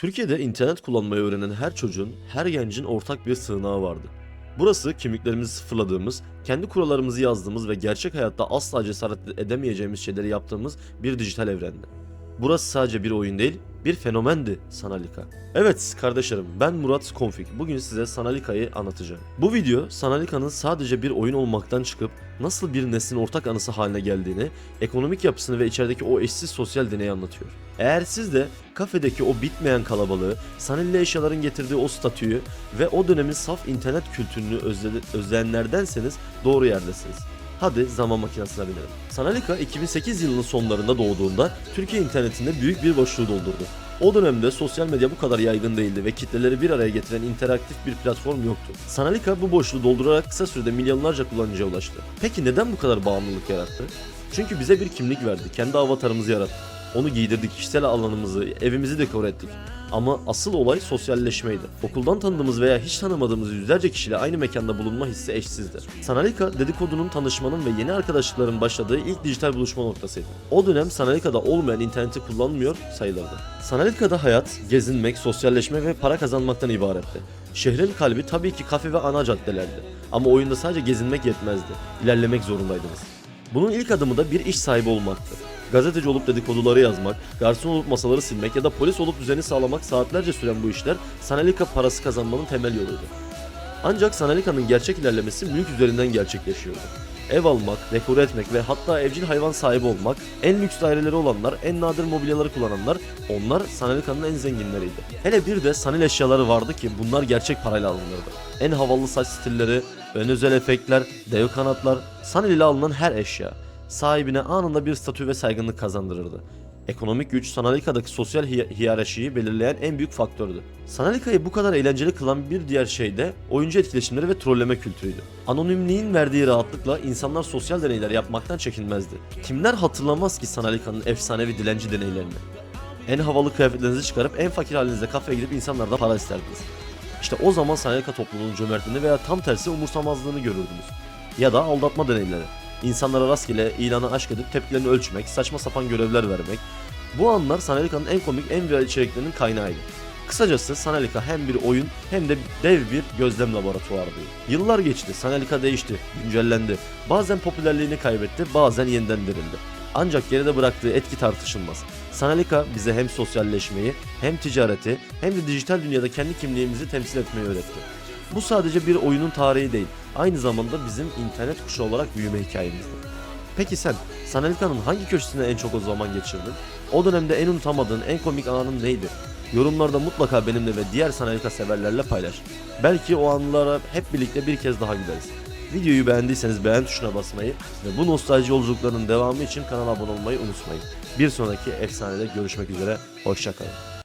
Türkiye'de internet kullanmayı öğrenen her çocuğun, her gencin ortak bir sığınağı vardı. Burası kimliklerimizi sıfırladığımız, kendi kurallarımızı yazdığımız ve gerçek hayatta asla cesaret edemeyeceğimiz şeyleri yaptığımız bir dijital evrendi. Burası sadece bir oyun değil, bir fenomendi Sanalika. Evet kardeşlerim ben Murat Konfik. Bugün size Sanalika'yı anlatacağım. Bu video Sanalika'nın sadece bir oyun olmaktan çıkıp nasıl bir neslin ortak anısı haline geldiğini, ekonomik yapısını ve içerideki o eşsiz sosyal deneyi anlatıyor. Eğer siz de kafedeki o bitmeyen kalabalığı, sanilli eşyaların getirdiği o statüyü ve o dönemin saf internet kültürünü özle- özleyenlerdenseniz doğru yerdesiniz. Hadi zaman makinesine binelim. Sanalika 2008 yılının sonlarında doğduğunda Türkiye internetinde büyük bir boşluğu doldurdu. O dönemde sosyal medya bu kadar yaygın değildi ve kitleleri bir araya getiren interaktif bir platform yoktu. Sanalika bu boşluğu doldurarak kısa sürede milyonlarca kullanıcıya ulaştı. Peki neden bu kadar bağımlılık yarattı? Çünkü bize bir kimlik verdi, kendi avatarımızı yarattı. Onu giydirdik, kişisel alanımızı, evimizi dekore ettik. Ama asıl olay sosyalleşmeydi. Okuldan tanıdığımız veya hiç tanımadığımız yüzlerce kişiyle aynı mekanda bulunma hissi eşsizdi. Sanalika dedikodunun, tanışmanın ve yeni arkadaşlıkların başladığı ilk dijital buluşma noktasıydı. O dönem Sanalika'da olmayan interneti kullanmıyor sayılırdı. Sanalika'da hayat, gezinmek, sosyalleşme ve para kazanmaktan ibaretti. Şehrin kalbi tabii ki kafe ve ana caddelerdi. Ama oyunda sadece gezinmek yetmezdi. İlerlemek zorundaydınız. Bunun ilk adımı da bir iş sahibi olmaktı. Gazeteci olup dedikoduları yazmak, garson olup masaları silmek ya da polis olup düzeni sağlamak saatlerce süren bu işler Sanalika parası kazanmanın temel yoluydu. Ancak Sanalika'nın gerçek ilerlemesi mülk üzerinden gerçekleşiyordu. Ev almak, dekore etmek ve hatta evcil hayvan sahibi olmak, en lüks daireleri olanlar, en nadir mobilyaları kullananlar, onlar Sanalika'nın en zenginleriydi. Hele bir de Sanil eşyaları vardı ki bunlar gerçek parayla alınırdı. En havalı saç stilleri, ön özel efektler, dev kanatlar, Sanil ile alınan her eşya sahibine anında bir statü ve saygınlık kazandırırdı. Ekonomik güç Sanalika'daki sosyal hiy- hiyerarşiyi belirleyen en büyük faktördü. Sanalika'yı bu kadar eğlenceli kılan bir diğer şey de oyuncu etkileşimleri ve trolleme kültürüydü. Anonimliğin verdiği rahatlıkla insanlar sosyal deneyler yapmaktan çekinmezdi. Kimler hatırlamaz ki Sanalika'nın efsanevi dilenci deneylerini? En havalı kıyafetlerinizi çıkarıp en fakir halinizde kafeye gidip insanlardan para isterdiniz. İşte o zaman Sanalika topluluğunun cömertliğini veya tam tersi umursamazlığını görürdünüz. Ya da aldatma deneyleri. İnsanlara rastgele ilana aşk edip tepkilerini ölçmek, saçma sapan görevler vermek. Bu anlar Sanalika'nın en komik, en viral içeriklerinin kaynağıydı. Kısacası Sanalika hem bir oyun hem de dev bir gözlem laboratuvarıydı. Yıllar geçti, Sanalika değişti, güncellendi. Bazen popülerliğini kaybetti, bazen yeniden dirildi. Ancak geride bıraktığı etki tartışılmaz. Sanalika bize hem sosyalleşmeyi, hem ticareti, hem de dijital dünyada kendi kimliğimizi temsil etmeyi öğretti. Bu sadece bir oyunun tarihi değil, aynı zamanda bizim internet kuşağı olarak büyüme hikayemizdi. Peki sen Sanalika'nın hangi köşesinde en çok o zaman geçirdin? O dönemde en unutamadığın, en komik anın neydi? Yorumlarda mutlaka benimle ve diğer Sanalika severlerle paylaş. Belki o anılara hep birlikte bir kez daha gideriz. Videoyu beğendiyseniz beğen tuşuna basmayı ve bu nostalji yolculuklarının devamı için kanala abone olmayı unutmayın. Bir sonraki efsanede görüşmek üzere, hoşçakalın.